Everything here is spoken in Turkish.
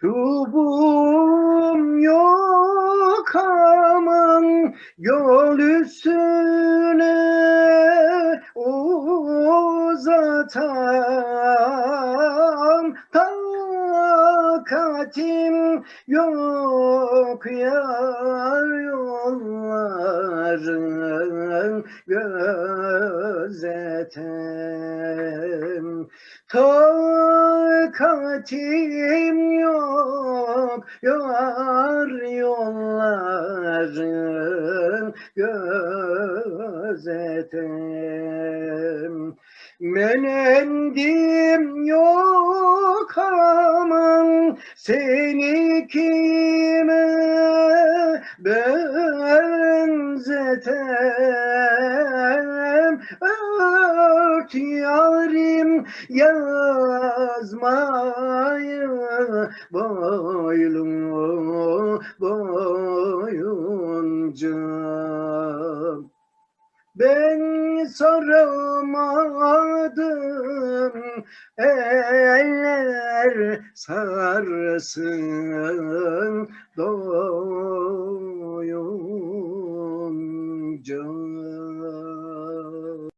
Çubuğum yok aman yol üstüne uzatam takatim yok yar yolların gözetem Takatim yok. Yar yolların gözetem Menendim yok aman seni kime benzetem? Ört yarim yazmayı boylumu boyunca. Ben saramadım eller sarsın